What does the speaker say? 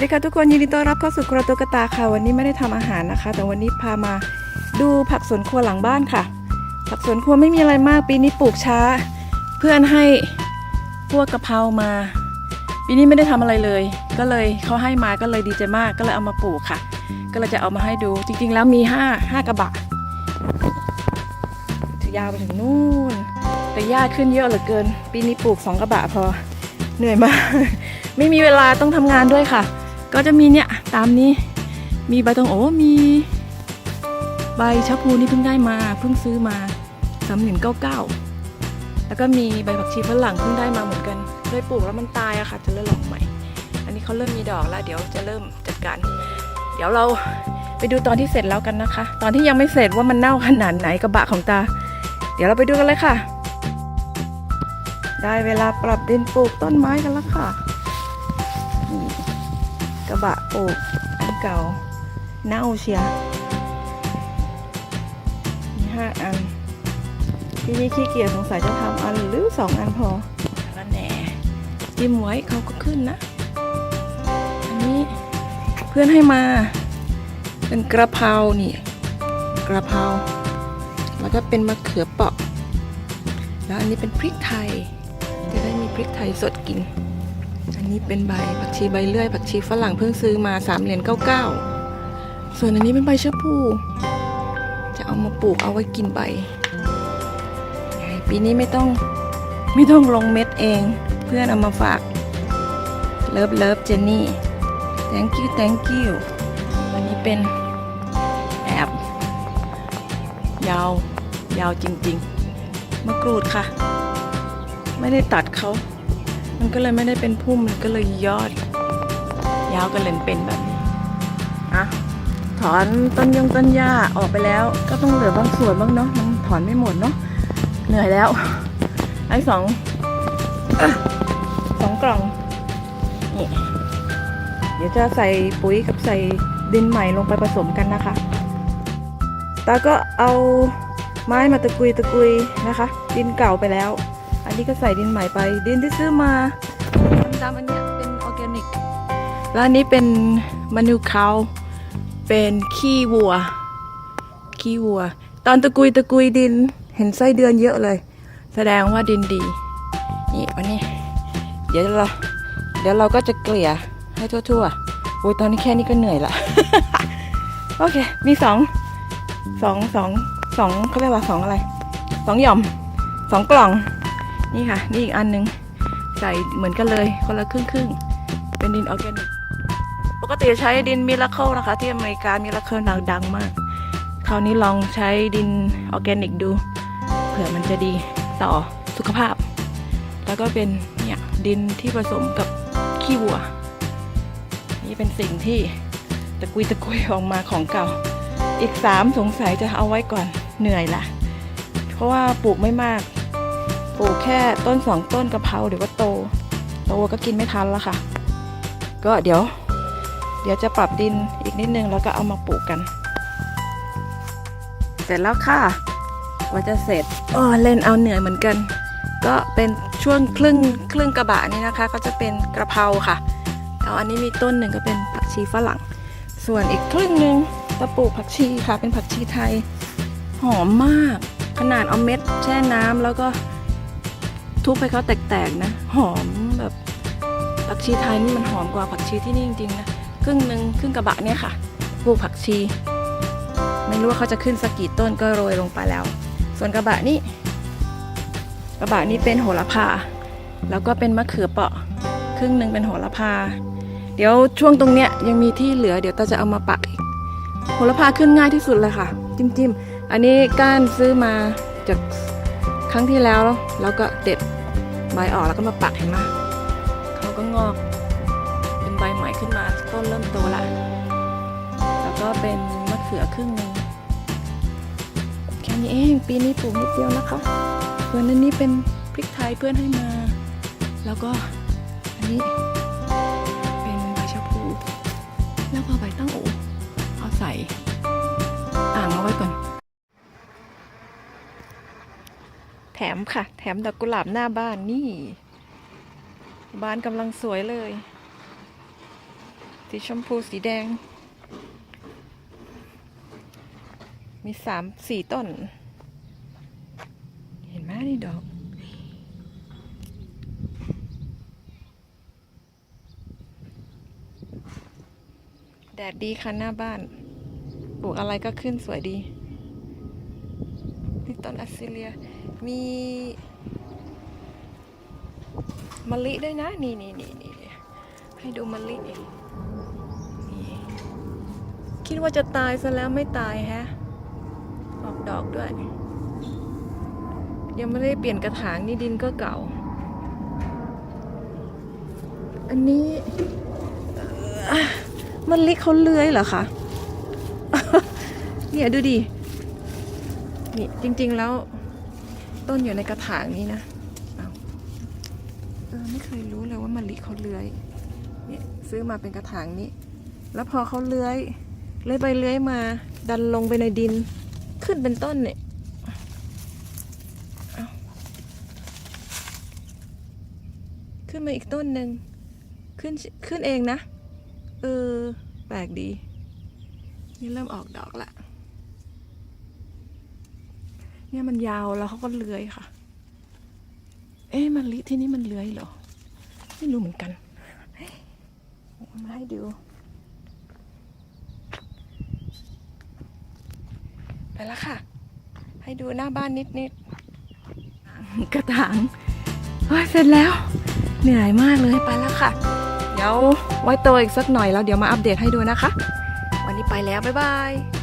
วัสดีค่ะทุกคนยินดีต้อนรับเข้าสู่ครัวตัวกระตาค่ะ วันนี้ไม่ได้ทำอาหารนะคะ แต่วันนี้พามาดูผักสวนครัวหลังบ้านค่ะ ผักสวนครัวไม่มีอะไรมากปีนี้ปลูกช้า เพื่อนให้พวกกะเพรามา ปีนี้ไม่ได้ทำอะไรเลย ก็เลยเขาให้มาก็เลยดีใจมากก็เลยเอามาปลูกค่ะ ก็เลยจะเอามาให้ดูจริง ๆ แล้วมีห้าห้ากระบะจะยาวไปถึงนู่น แต่หญ้าขึ้นเยอะเหลือเกิน ปีนี้ปลูกสองกระบะพอเหนื่อยมาก ไม่มีเวลาต้องทำงานด้วยค่ะ ก็จะมีเนี่ยตามนี้มีใบตองโอ้มี ใบชะพูนี่เพิ่งได้มาเพิ่งซื้อมาสามหนึ่งเก้าเก้าแล้วก็มีใบผักชีฝรั่งเพิ่งได้มาเหมือนกันเคยปลูกแล้วมันตายอะค่ะ จะเริ่มลองใหม่ อันนี้เขาเริ่มมีดอกแล้วเดี๋ยวจะเริ่มจัดการ เดี๋ยวเราไปดูตอนที่เสร็จแล้วกันนะคะ ตอนที่ยังไม่เสร็จว่ามันเน่าขนาดไหนกระบะของตา เดี๋ยวเราไปดูกันเลยค่ะ ได้เวลาปรับดินปลูกต้นไม้กันแล้วค่ะ กระบะปลูกอันเก่าเน่าเชียมีห้าอัน ที่นี่ขี้เกียจสงสัยจะทำอันหรือสองอันพอแล้วแหน่จิ้มไว้เขาก็ขึ้นนะ อันนี้เพื่อนให้มา เป็นกระเพรานี่กระเพราแล้วก็เป็นมะเขือเปาะ แล้วอันนี้เป็นพริกไทย จะได้มีพริกไทยสดกิน นี้เป็นใบผักชีใบเลื่อยผักชีฝรั่งเพิ่งซื้อมา3เหรียญ99ส่วนอันนี้เป็นใบเชะพูจะเอามาปลูกเอาไว้กินใบ ปีนี้ไม่ต้องไม่ต้องลงเม็ดเอง เพื่อนเอามาฝาก เลิฟเลิฟเจนนี่ thank you thank you อันนี้เป็นแอบยาวยาวจริง ๆ มะกรูดค่ะ ไม่ได้ตัดเขา มันก็เลยไม่ได้เป็นพุ่มมันก็เลยยอด ยาวกันเลยเป็นแบบนี้อะถอนต้นยงต้นหญ้าออกไปแล้ว ก็ต้องเหลือบางส่วนบ้างเนาะมันถอนไม่หมดเนาะเหนื่อยแล้ว ไอ้สองอสองกล่องนี่เดี๋ยวจะใส่ปุ๋ยกับใส่ดินใหม่ลงไปผสมกันนะคะตาก็เอาไม้มาตะกุยตะกุยนะคะ ดินเก่าไปแล้ว อันนี้ก็ใส่ดินใหม่ไป ดินที่ซื้อมาดำๆอันเนี้ยเป็นออร์แกนิก แล้วอันนี้เป็นมานูคาวเป็นขี้วัว ขี้วัว ตอนตะกุยตะกุยดินเห็นไส้เดือนเยอะเลย แสดงว่าดินดี นี่วันนี้ เดี๋ยวเราเดี๋ยวเราก็จะเกลี่ยให้ทั่วๆโอ้ยตอนนี้แค่นี้ก็เหนื่อยละ โอเค มีสองสองสองสองเขาเรียกว่าสองอะไรสองหย่อมสองกล่อง นี่ค่ะ นี่อีกอันหนึ่งใส่เหมือนกันเลย คนละครึ่งครึ่งเป็นดินออร์แกนิก ปกติใช้ดินมิราเคิลนะคะ ที่อเมริกามิราเคิลดังดังมาก คราวนี้ลองใช้ดินออร์แกนิกดู เผื่อมันจะดีต่อสุขภาพ แล้วก็เป็นเนี่ยดินที่ผสมกับขี้วัว นี่เป็นสิ่งที่ตะกุยตะกุยออกมาของเก่า อีกสามสงสัยจะเอาไว้ก่อนเหนื่อยละ เพราะว่าปลูกไม่มาก ลูกแค่ต้นสองต้นกะเพราเดี๋ยวก็โตโตก็กินไม่ทันแล้วค่ะ ก็เดี๋ยว เดี๋ยวจะปรับดินอีกนิดนึงแล้วก็เอามาปลูกกัน เสร็จแล้วค่ะกว่าจะเสร็จโอ้เล่นเอาเหนื่อยเหมือนกัน ก็เป็นช่วงครึ่งครึ่งกระบะนี่นะคะ ก็จะเป็นกระเพราค่ะแล้วอันนี้มีต้นหนึ่งก็เป็นผักชีฝรั่ง ส่วนอีกครึ่งหนึ่งจะปลูกผักชีค่ะ เป็นผักชีไทยหอมมาก ขนาดเอาเม็ดแช่น้ำแล้วก็ ทุบให้เขาแตกๆนะ หอมแบบผักชีไทยนี่มันหอมกว่าผักชีที่นี่จริงๆนะครึ่งหนึ่งครึ่งกระบะเนี่ยค่ะปลูกผักชี ไม่รู้ว่าเขาจะขึ้นสักกี่ต้นก็โรยลงไปแล้ว ส่วนกระบะนี่กระบะนี่เป็นโหระพา แล้วก็เป็นมะเขือเปราะ ครึ่งหนึ่งเป็นโหระพา เดี๋ยวช่วงตรงเนี้ยยังมีที่เหลือเดี๋ยวตาจะเอามาปักอีกโหระพาขึ้นง่ายที่สุดเลยค่ะ จิ้มจิ้มๆอันนี้ก้านซื้อมาจาก ครั้งที่แล้วเราก็เด็ดใบออกแล้วก็มาปักเห็นไหมเขาก็งอก เป็นใบใหม่ขึ้นมาต้นเริ่มโตละแล้วก็เป็นมะเขือครึ่งหนึ่งแค่นี้เองปีนี้ปลูกนิดเดียวนะคะส่วนอันนี้เป็นพริกไทยเพื่อนให้มา แล้วก็อันนี้ ถมค่ะ แถมดอกกุหลาบหน้าบ้านนี่ บ้านกำลังสวยเลย สีชมพูสีแดง มีสามสี่ต้น เห็นไหมนี่ดอกแดดดีค่ะหน้าบ้าน ปลูกอะไรก็ขึ้นสวยดี นี่ต้นอัสซิเลีย มีมะลิด้วยนะ นี่นี่นี่นี่ให้ดูมะลินี่คิดว่าจะตายซะแล้วไม่ตายแฮะ ออกดอกด้วย ยังไม่ได้เปลี่ยนกระถางนี่ดินก็เก่า อันนี้มะลิเขาเลื้อยเหรอคะเนี่ยดูดินี่จริง ๆ แล้ว ต้นอยู่ในกระถางนี้นะเอาเออไม่เคยรู้เลยว่ามะลิเขาเลื้อยเนี่ยซื้อมาเป็นกระถางนี้ แล้วพอเขาเลื้อยเลื้อยไปเลื้อยมา ดันลงไปในดิน ขึ้นเป็นต้นเนี่ยเอาขึ้นมาอีกต้นหนึ่งขึ้นขึ้นเองนะ เออ แปลกดี นี่เริ่มออกดอกละ เนี่ยมันยาวแล้วเขาก็เลื้อยค่ะ เอ๊ะมันลิที่นี่มันเลื้อยเหรอ ไม่รู้เหมือนกันเอามาให้ดูไปแล้วค่ะ ให้ดูหน้าบ้านนิดนิดๆกระถางเฮ้ยเสร็จแล้ว เหนื่อยมากเลยไปแล้วค่ะ เดี๋ยวไว้โตอีกสักหน่อยแล้วเดี๋ยวมาอัปเดตให้ดูนะคะ วันนี้ไปแล้ว บ๊ายบาย